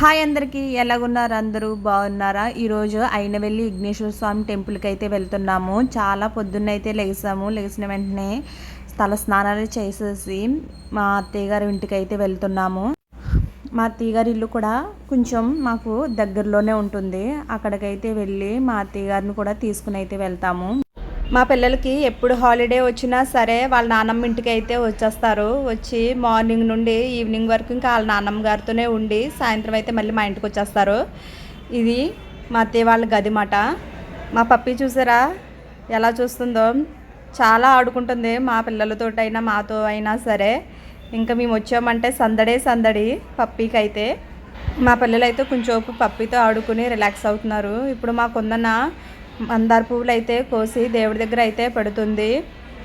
Hi అందరికీ ఎలాగున్నారు అందరూ? బాగున్నారా? ఈరోజు అయిన వెళ్ళి విఘ్నేశ్వర స్వామి టెంపుల్కి అయితే వెళ్తున్నాము. చాలా పొద్దున్నైతే లేసాము. లేచిన వెంటనే తల స్నానాలు చేసేసి మా అత్తయ్య గారి ఇంటికి అయితే వెళ్తున్నాము. మా అత్తయ్య గారి ఇల్లు కూడా కొంచెం మాకు దగ్గరలోనే ఉంటుంది. అక్కడికైతే వెళ్ళి మా అత్తయ్య గారిని కూడా తీసుకుని అయితే వెళ్తాము. మా పిల్లలకి ఎప్పుడు హాలిడే వచ్చినా సరే వాళ్ళ నాన్నమ్మ ఇంటికి అయితే వచ్చేస్తారు. వచ్చి మార్నింగ్ నుండి ఈవినింగ్ వరకు ఇంకా వాళ్ళ నాన్నమ్మ గారితోనే ఉండి సాయంత్రం అయితే మళ్ళీ మా ఇంటికి వచ్చేస్తారు. ఇది మా అత్తయ్య వాళ్ళ గది మాట. మా పప్పి చూసారా? ఎలా చూస్తుందో? చాలా ఆడుకుంటుంది మా పిల్లలతోటైనా మాతో అయినా సరే. ఇంకా మేము వచ్చామంటే సందడే సందడి పప్పీకి అయితే మా పిల్లలు అయితే కొంచెం పప్పితో ఆడుకుని రిలాక్స్ అవుతున్నారు. ఇప్పుడు మాకుందన్న మందార పువ్వులు అయితే కోసి దేవుడి దగ్గర అయితే పెడుతుంది.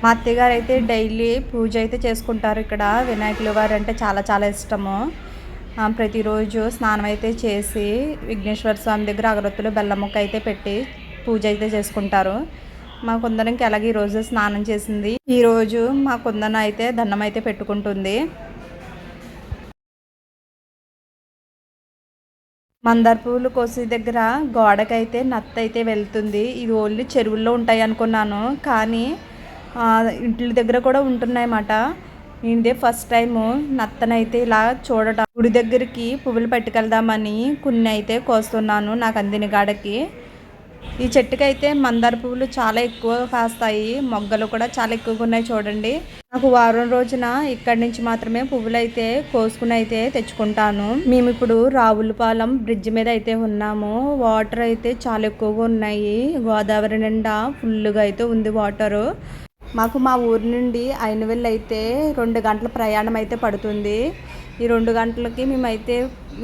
మా అత్తగారు అయితే డైలీ పూజ అయితే చేసుకుంటారు ఇక్కడ. వినాయకుల వారు అంటే చాలా చాలా ఇష్టము. ప్రతిరోజు స్నానం అయితే చేసి విఘ్నేశ్వర స్వామి దగ్గర అగరొత్తులు బెల్లం ముక్క అయితే పెట్టి పూజ అయితే చేసుకుంటారు. మా కుందనకి అలాగే ఈరోజు స్నానం చేసింది. ఈరోజు మా కుందన అయితే దండం అయితే పెట్టుకుంటుంది. మందార పువ్వులు కోసి దగ్గర గోడకైతే నత్త అయితే వెళ్తుంది. ఇది ఓన్లీ చెరువుల్లో ఉంటాయి అనుకున్నాను. కానీ ఇంటి దగ్గర కూడా ఉంటున్నాయన్నమాట. ఇదే ఫస్ట్ టైము నత్తనైతే ఇలా చూడటం. గుడి దగ్గరికి పువ్వులు పట్టుకెళ్దామని కొన్ని అయితే కోస్తున్నాను నాకు అందిన గాడకి. ఈ చెట్టుకైతే మందార పువ్వులు చాలా ఎక్కువ కాస్తాయి. మొగ్గలు కూడా చాలా ఎక్కువగా ఉన్నాయి చూడండి. నాకు వారం రోజున ఇక్కడి నుంచి మాత్రమే పువ్వులు అయితే కోసుకుని అయితే తెచ్చుకుంటాను. మేము ఇప్పుడు రావులపాలెం బ్రిడ్జ్ మీద అయితే ఉన్నాము. వాటర్ అయితే చాలా ఎక్కువగా ఉన్నాయి. గోదావరి నిండా ఫుల్గా అయితే ఉంది వాటరు. మాకు మా ఊరి నుండి అయినవెల్లి అయితే రెండు గంటల ప్రయాణం అయితే పడుతుంది. ఈ రెండు గంటలకి మేమైతే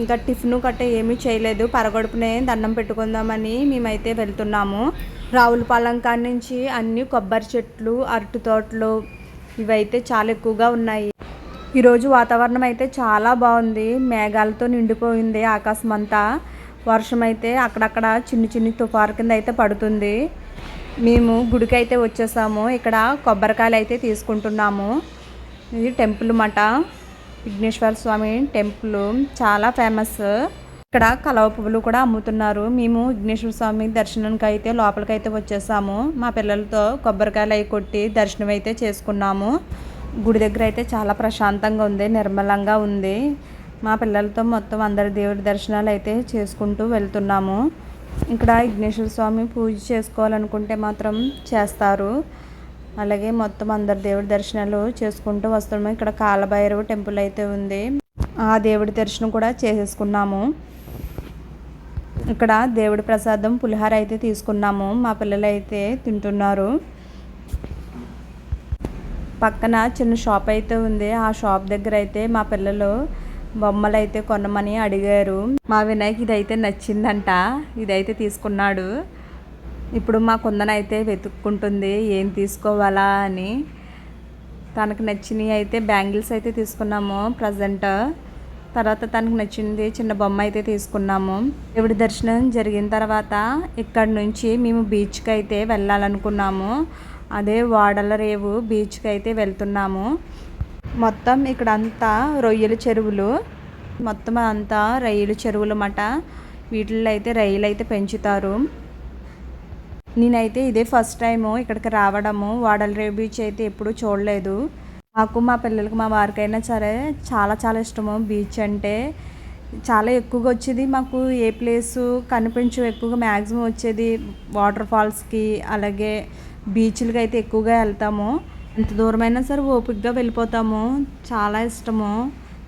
ఇంకా టిఫిన్ కట్ట ఏమీ చేయలేదు. పరగడుపునే దండం పెట్టుకుందామని మేమైతే వెళ్తున్నాము. రావులపాలెం కాడి నుంచి అన్ని కొబ్బరి చెట్లు అరటి తోటలు ఇవైతే చాలా ఎక్కువగా ఉన్నాయి. ఈరోజు వాతావరణం అయితే చాలా బాగుంది. మేఘాలతో నిండిపోయింది ఆకాశం అంతా వర్షం అయితే అక్కడక్కడ చిన్న చిన్న తుఫారు కింద అయితే పడుతుంది. మేము గుడికి అయితే వచ్చేసాము. ఇక్కడ కొబ్బరికాయలు అయితే తీసుకుంటున్నాము. ఇది టెంపుల్ మాట. విఘ్నేశ్వర స్వామి టెంపుల్ చాలా ఫేమస్. ఇక్కడ కలవ పువ్వులు కూడా అమ్ముతున్నారు. మేము విఘ్నేశ్వర స్వామి దర్శనానికి అయితే లోపలికి అయితే వచ్చేసాము. మా పిల్లలతో కొబ్బరికాయలు అవి కొట్టి దర్శనం అయితే చేసుకున్నాము. గుడి దగ్గర అయితే చాలా ప్రశాంతంగా ఉంది నిర్మలంగా ఉంది. మా పిల్లలతో మొత్తం అందరి దేవుడి దర్శనాలు అయితే చేసుకుంటూ వెళ్తున్నాము. ఇక్కడ విఘ్నేశ్వర స్వామి పూజ చేసుకోవాలనుకుంటే మాత్రం చేస్తారు. అలాగే మొత్తం అందరి దేవుడి దర్శనాలు చేసుకుంటూ వస్తున్నాము. ఇక్కడ కాలభైరవ టెంపుల్ అయితే ఉంది. ఆ దేవుడి దర్శనం కూడా చేసేసుకున్నాము. ఇక్కడ దేవుడి ప్రసాదం పులిహార అయితే తీసుకున్నాము. మా పిల్లలు అయితే తింటున్నారు. పక్కన చిన్న షాప్ అయితే ఉంది. ఆ షాప్ దగ్గర అయితే మా పిల్లలు బొమ్మలు అయితే కొనమని అడిగారు. మా వినాయక్ ఇదైతే నచ్చిందంట. ఇదైతే తీసుకున్నాడు. ఇప్పుడు మా కుందన అయితే వెతుక్కుంటుంది ఏం తీసుకోవాలా? అని. తనకు నచ్చినవి అయితే బ్యాంగిల్స్ అయితే తీసుకున్నాము ప్రజెంట్. తర్వాత తనకు నచ్చింది చిన్న బొమ్మ అయితే తీసుకున్నాము. దేవుడి దర్శనం జరిగిన తర్వాత ఇక్కడ నుంచి మేము బీచ్కి అయితే వెళ్ళాలనుకున్నాము. అదే వాడల రేవు బీచ్కి అయితే వెళ్తున్నాము. మొత్తం ఇక్కడ అంతా రొయ్యల చెరువులు. మొత్తం అంతా రొయ్యల చెరువులు అన్నమాట వీటిల్లో అయితే రొయ్యలు అయితే పెంచుతారు. నేనైతే ఇదే ఫస్ట్ టైము ఇక్కడికి రావడము. వాడలరేవు బీచ్ అయితే ఎప్పుడూ చూడలేదు. మాకు మా పిల్లలకి మా వారికైనా సరే చాలా చాలా ఇష్టము బీచ్ అంటే. చాలా ఎక్కువగా వచ్చేది మాకు ఏ ప్లేసు కనిపించు ఎక్కువగా. మ్యాక్సిమం వచ్చేది వాటర్ ఫాల్స్కి అలాగే బీచ్లకి అయితే ఎక్కువగా వెళ్తాము. ఎంత దూరమైనా సరే ఓపికగా వెళ్ళిపోతాము. చాలా ఇష్టము.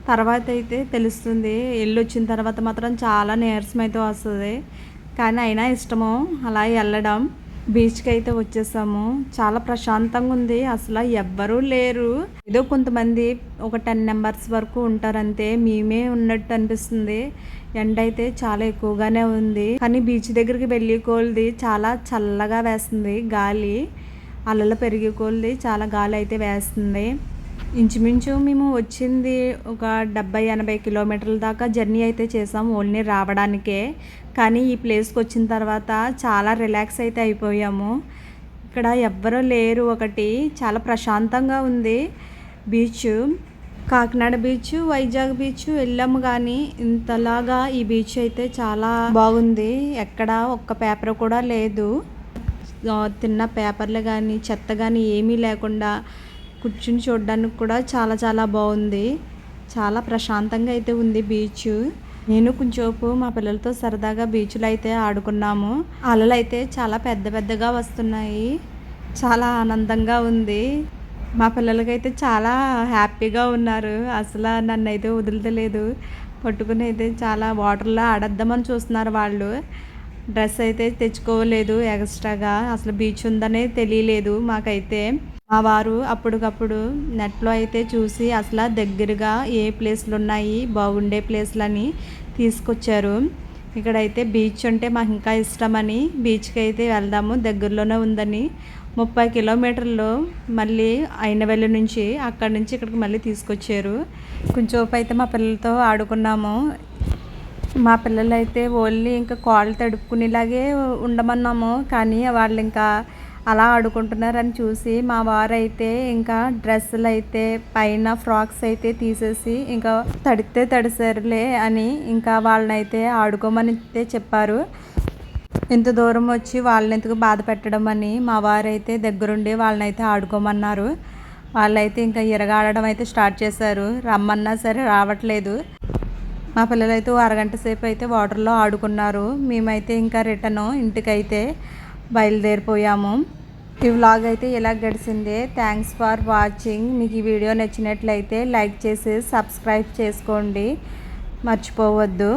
తర్వాత అయితే తెలుస్తుంది. వెళ్ళి వచ్చిన తర్వాత మాత్రం చాలా నీరసం అయితే వస్తుంది. కానీ అయినా ఇష్టము. అలా వెళ్ళడం బీచ్కి అయితే వచ్చేసాము. చాలా ప్రశాంతంగా ఉంది. అసలు ఎవ్వరూ లేరు. ఏదో కొంతమంది ఒక టెన్ నెంబర్స్ వరకు ఉంటారంతే. మేమే ఉన్నట్టు అనిపిస్తుంది. ఎండ అయితే చాలా ఎక్కువగానే ఉంది. కానీ బీచ్ దగ్గరికి వెళ్ళి కోల్ది చాలా చల్లగా వేస్తుంది. గాలి. అలలు పెరిగి కొలిది చాలా గాలి అయితే వేస్తుంది. ఇంచుమించు మేము వచ్చింది ఒక డెబ్బై ఎనభై కిలోమీటర్ల దాకా జర్నీ అయితే చేసాం ఓన్లీ రావడానికే. కానీ ఈ ప్లేస్కి వచ్చిన తర్వాత చాలా రిలాక్స్ అయితే అయిపోయాము. ఇక్కడ ఎవ్వరూ లేరు ఒకటి. చాలా ప్రశాంతంగా ఉంది beach. Kakinada beach Vizag beach వెళ్ళాము కానీ ఇంతలాగా ఈ బీచ్ అయితే చాలా బాగుంది. ఎక్కడ ఒక్క పేపర్ కూడా లేదు. తిన్న పేపర్లు కానీ చెత్త కానీ ఏమీ లేకుండా కూర్చుని చూడడానికి కూడా చాలా చాలా బాగుంది. చాలా ప్రశాంతంగా అయితే ఉంది బీచ్. నేను కొంచెంసేపు మా పిల్లలతో సరదాగా బీచ్లో అయితే ఆడుకున్నాము. అలలు అయితే చాలా పెద్ద పెద్దగా వస్తున్నాయి. చాలా ఆనందంగా ఉంది. మా పిల్లలకైతే చాలా హ్యాపీగా ఉన్నారు. అసలు నన్ను అయితే వదులుతలేదు. పట్టుకుని అయితే చాలా వాటర్లో ఆడద్దామని చూస్తున్నారు వాళ్ళు. డ్రెస్ అయితే తెచ్చుకోలేదు ఎక్స్ట్రాగా. అసలు బీచ్ ఉందనే తెలియలేదు మాకైతే. మా వారు అప్పటికప్పుడు నెట్లో అయితే చూసి అసలు దగ్గరగా ఏ ప్లేస్లు ఉన్నాయి బాగుండే ప్లేస్లని తీసుకొచ్చారు. ఇక్కడైతే బీచ్ అంటే మాకు ఇంకా ఇష్టమని బీచ్కి అయితే వెళ్దాము దగ్గరలోనే ఉందని ముప్పై కిలోమీటర్లు మళ్ళీ అయినవెల్లి నుంచి అక్కడి నుంచి ఇక్కడికి మళ్ళీ తీసుకొచ్చారు. కొంచెంసేపు అయితే మా పిల్లలతో ఆడుకున్నాము. మా పిల్లలు అయితే ఓన్లీ ఇంకా కాళ్ళు తడుపుకునేలాగే ఉండమన్నాము. కానీ వాళ్ళు ఇంకా అలా ఆడుకుంటున్నారని చూసి మా వారు అయితే ఇంకా డ్రెస్సులు అయితే పైన ఫ్రాక్స్ అయితే తీసేసి ఇంకా తడితే తడిసారులే అని ఇంకా వాళ్ళనైతే ఆడుకోమని అయితే చెప్పారు. ఇంత దూరం వచ్చి వాళ్ళని ఎందుకు బాధ పెట్టడం అని మా వారు అయితే దగ్గరుండి వాళ్ళనైతే ఆడుకోమన్నారు. వాళ్ళైతే ఇంకా ఇరగాడడం అయితే స్టార్ట్ చేశారు. రమ్మన్నా సరే రావట్లేదు. మా పిల్లలైతే అరగంట సేపు అయితే వాటర్లో ఆడుకున్నారు. మేమైతే ఇంకా రిటర్న్ ఇంటికైతే బయలుదేరిపోయాము. ఈ వ్లాగ్ అయితే ఇలా గడిచిందే థ్యాంక్స్ ఫర్ వాచింగ్ మీకు ఈ వీడియో నచ్చినట్లయితే లైక్ చేసి సబ్స్క్రైబ్ చేసుకోండి. మర్చిపోవద్దు.